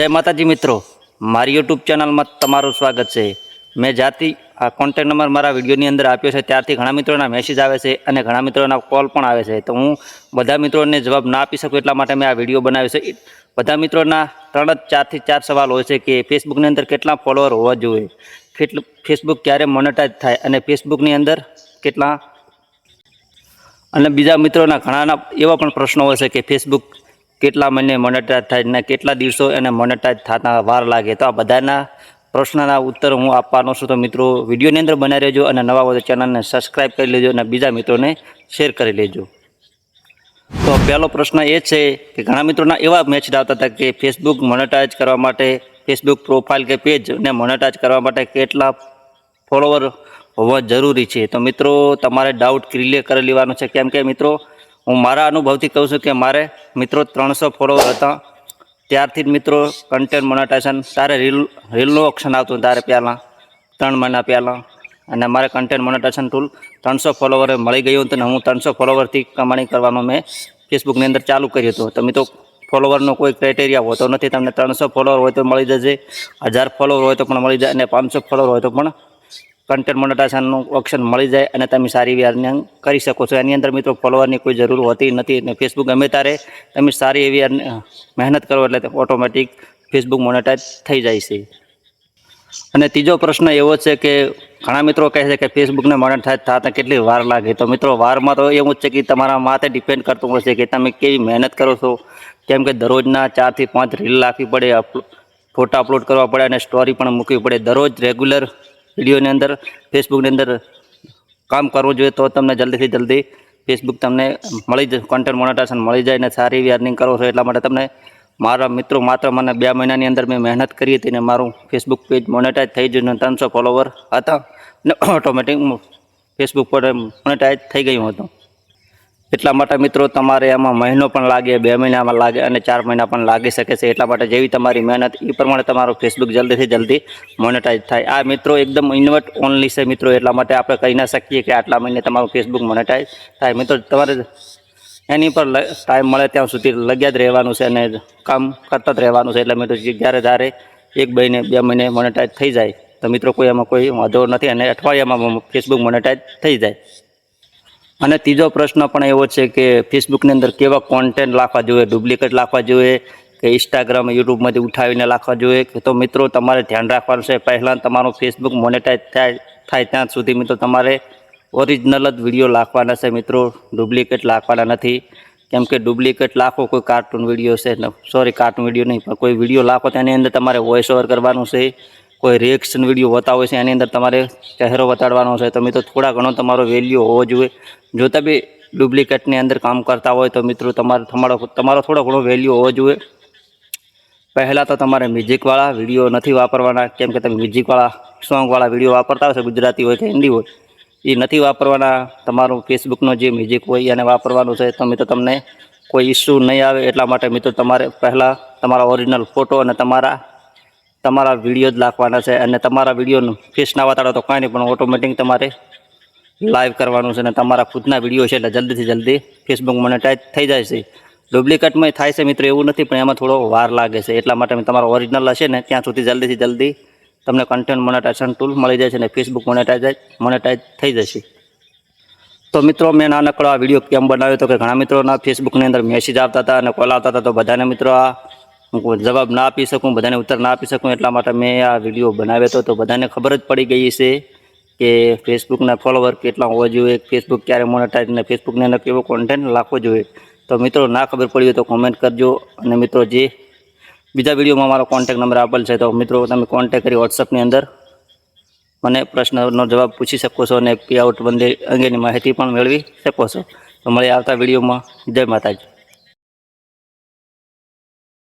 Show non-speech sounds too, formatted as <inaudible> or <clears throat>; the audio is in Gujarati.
જય માતાજી મિત્રો. મારી યુટ્યુબ ચેનલમાં તમારું સ્વાગત છે. મેં જાતિ આ કોન્ટેક્ટ નંબર મારા વિડીયોની અંદર આપ્યો છે. ત્યારથી ઘણા મિત્રોના મેસેજ આવે છે અને ઘણા મિત્રોના કોલ પણ આવે છે. તો હું બધા મિત્રોને જવાબ ના આપી શકું એટલા માટે મેં આ વીડિયો બનાવ્યો છે. બધા મિત્રોના ત્રણ જ ચારથી ચાર સવાલ હોય છે કે ફેસબુકની અંદર કેટલા ફોલોવર હોવા જોઈએ? કેટલું ફેસબુક ક્યારે મોનેટાઈઝ થાય અને ફેસબુકની અંદર કેટલા? અને બીજા મિત્રોના ઘણાના એવા પણ પ્રશ્નો હોય છે કે ફેસબુક કેટલા મહિને મોનેટાઇઝ થાય ને કેટલા દિવસો એને મોનેટાઇઝ થતા વાર લાગે. તો આ બધાના પ્રશ્નના ઉત્તર હું આપવાનો છું. તો મિત્રો, વિડીયોની અંદર બનાવી રહેજો અને નવા હોય ચેનલને સબસ્ક્રાઈબ કરી લેજો અને બીજા મિત્રોને શેર કરી લેજો. તો પહેલો પ્રશ્ન એ છે કે ઘણા મિત્રોના એવા મેસેજ આવતા હતા કે ફેસબુક મોનેટાઇઝ કરવા માટે ફેસબુક પ્રોફાઇલ કે પેજ મોનેટાઇઝ કરવા માટે કેટલા ફોલોવર હોવા જરૂરી છે. તો મિત્રો, તમારે ડાઉટ ક્લિયર કરી લેવાનો છે. કેમ કે મિત્રો હું મારા અનુભવથી કહું છું કે મારે મિત્રો ત્રણસો ફોલોવર હતા. ત્યારથી જ મિત્રો કન્ટેન્ટ મોનેટાઇઝેશન તારે રીલ રીલનું ઓપ્શન આવતું તારે પહેલાં, ત્રણ મહિના પહેલાં. અને મારે કન્ટેન્ટ મોનેટાઇઝેશન ટૂલ ત્રણસો ફોલોવરે મળી ગયું હતું અને હું ત્રણસો ફોલોવરથી કમાણી કરવાનું મેં ફેસબુકની અંદર ચાલુ કર્યું હતું. તો મિત્રો ફોલોવરનો કોઈ ક્રાઇટેરિયા હોતો નથી. તમને ત્રણસો ફોલોવર હોય તો મળી જશે, હજાર ફોલોવર હોય તો પણ મળી જાય, અને પાંચસો ફોલોવર હોય તો પણ કન્ટેન્ટ મોનેટાઇઝેશનનું ઓપ્શન મળી જાય અને તમે સારી એવી અર્નિંગ કરી શકો છો. એની અંદર મિત્રો ફોલોઅરની કોઈ જરૂર હોતી નથી અને ફેસબુક ગમે ત્યારે તમે સારી એવી મહેનત કરો એટલે ઓટોમેટિક ફેસબુક મોનેટાઇઝ થઈ જાય છે. અને ત્રીજો પ્રશ્ન એવો છે કે ઘણા મિત્રો કહે છે કે ફેસબુકને મોનેટાઇઝ થતાં કેટલી વાર લાગે? તો મિત્રો વારમાં તો એવું જ છે કે તમારા માથે ડિપેન્ડ કરતું હોય છે કે તમે કેવી મહેનત કરો છો. કેમ કે દરરોજના ચારથી પાંચ રીલ રાખવી પડે ફોટા અપલોડ કરવા પડે અને સ્ટોરી પણ મૂકવી પડે. દરરોજ રેગ્યુલર વિડીયોની અંદર ફેસબુકની અંદર કામ કરવું જોઈએ તો તમને જલ્દીથી જલ્દી ફેસબુક તમને મળી જાય કોન્ટેન્ટ મોનેટાઇઝેશન મળી જાય અને સારી એવી અર્નિંગ કરો છો એટલા માટે તમને મારા મિત્રો માત્ર મને બે મહિનાની અંદર મેં મહેનત કરી હતી ને મારું ફેસબુક પેજ મોનેટાઇઝ થઈ ગયું ત્રણસો ફોલોવર હતા ને <clears throat> ઓટોમેટિક ફેસબુક પર મોનેટાઇઝ થઈ ગયું હતું. એટલા માટે મિત્રો તમારે એમાં મહિનો પણ લાગે, બે મહિનામાં લાગે અને ચાર મહિના પણ લાગી શકે છે. એટલા માટે જેવી તમારી મહેનત એ પ્રમાણે તમારું ફેસબુક જલ્દીથી જલ્દી મોનેટાઈઝ થાય. આ મિત્રો એકદમ ઇન્વર્ટ ઓનલી છે મિત્રો, એટલા માટે આપણે કહી ના શકીએ કે આટલા મહિને તમારું ફેસબુક મોનેટાઈઝ થાય. મિત્રો, તમારે એની પર ટાઈમ મળે ત્યાં સુધી લગ્યા જ રહેવાનું છે અને કામ કરતા જ રહેવાનું છે. એટલે મિત્રો જ્યારે જ્યારે એક મહિને, બે મહિને મોનેટાઈઝ થઈ જાય, તો મિત્રો કોઈ એમાં કોઈ વાંધો નથી અને અઠવાડિયામાં ફેસબુક મોનેટાઈઝ થઈ જાય. અને ત્રીજો પ્રશ્ન પણ એવો છે કે ફેસબુકની અંદર કેવા કોન્ટેન્ટ લાખવા જોઈએ? ડુપ્લિકેટ લાખવા જોઈએ કે ઇન્સ્ટાગ્રામ યુટ્યુબમાંથી ઉઠાવીને લાખવા જોઈએ? કે તો મિત્રો, તમારે ધ્યાન રાખવાનું છે. પહેલાં તમારું ફેસબુક મોનેટાઇઝ થાય થાય ત્યાં સુધી મિત્રો તમારે ઓરિજિનલ જ વીડિયો લાખવાના છે મિત્રો. ડુપ્લિકેટ લાખવાના નથી. કેમ કે ડુપ્લિકેટ લાખો કોઈ કાર્ટૂન વીડિયો છે. સોરી કાર્ટૂન વીડિયો નહીં, પણ કોઈ વીડિયો લાખો, તેની અંદર તમારે વોઇસ ઓવર કરવાનું છે. કોઈ રિએક્શન વીડિયો હોય છે, એની અંદર તમારે ચહેરો બતાડવાનો છે. તો મિત્રો, થોડા ઘણો તમારો વેલ્યુ હોવો જોઈએ. જોતા બી ડુપ્લિકેટની અંદર કામ કરતા હોય, તો મિત્રો, તમારે તમારો તમારો થોડો ઘણો વેલ્યુ હોવો જોઈએ. પહેલાં તો તમારે મ્યુઝિકવાળા વીડિયો નથી વાપરવાના. કેમ કે તમે મ્યુઝિકવાળા સોંગવાળા વીડિયો વાપરતા હશો, ગુજરાતી હોય કે હિન્દી હોય, એ નથી વાપરવાના. તમારું ફેસબુકનો જે મ્યુઝિક હોય, એને વાપરવાનું છે. તો મિત્રો, તમને કોઈ ઇસ્યુ નહીં આવે. એટલા માટે મિત્રો, તમારે પહેલાં તમારા ઓરિજિનલ ફોટો અને તમારા તમારા વીડિયો જ લાખવાના છે અને તમારા વિડીયોનું ફેસ ના વાતાડો તો કાંઈ નહીં, પણ ઓટોમેટિક તમારે લાઈવ કરવાનું છે અને તમારા ખુદના વીડિયો છે એટલે જલ્દીથી જલ્દી ફેસબુક મોનેટાઈઝ થઈ જાય છે. ડુપ્લિકેટમાં થાય છે મિત્રો એવું નથી, પણ એમાં થોડો વાર લાગે છે. એટલા માટે તમારો ઓરિજિનલ હશે ને ત્યાં સુધી જલ્દીથી જલ્દી તમને કન્ટેન્ટ મોનેટાઇઝેશન ટૂલ મળી છે અને ફેસબુક મોનેટાઇઝ મોનેટાઇઝ થઈ જશે. તો મિત્રો, મેં નાનકડો આ વીડિયો કેમ બનાવ્યો હતો કે ઘણા મિત્રોના ફેસબુકની અંદર મેસેજ આવતા હતા અને કોલ આવતા હતા. તો બધાને મિત્રો આ હું જવાબ ના આપી શકું, બધાને ઉત્તર ના આપી શકું, એટલા માટે મેં આ વીડિયો બનાવ્યો હતો તો બધાને ખબર જ પડી ગઈ છે કે ફેસબુકના ફોલોવર કેટલા હોવા જોઈએ ફેસબુક ક્યારે મોનેટાઈઝ ને ફેસબુકને અંદર કેવો કોન્ટેન્ટ રાખવો જોઈએ. તો મિત્રો, ના ખબર પડી હોય તો કોમેન્ટ કરજો અને મિત્રો, જે બીજા વિડીયોમાં મારો કોન્ટેક નંબર આપેલ છે, તો મિત્રો, તમે કોન્ટેક કરી વોટ્સઅપની અંદર મને પ્રશ્નનો જવાબ પૂછી શકો છો અને પે આઉટ બંને અંગેની માહિતી પણ મેળવી શકો છો. તો મળે આવતા વિડીયોમાં જય માતાજી.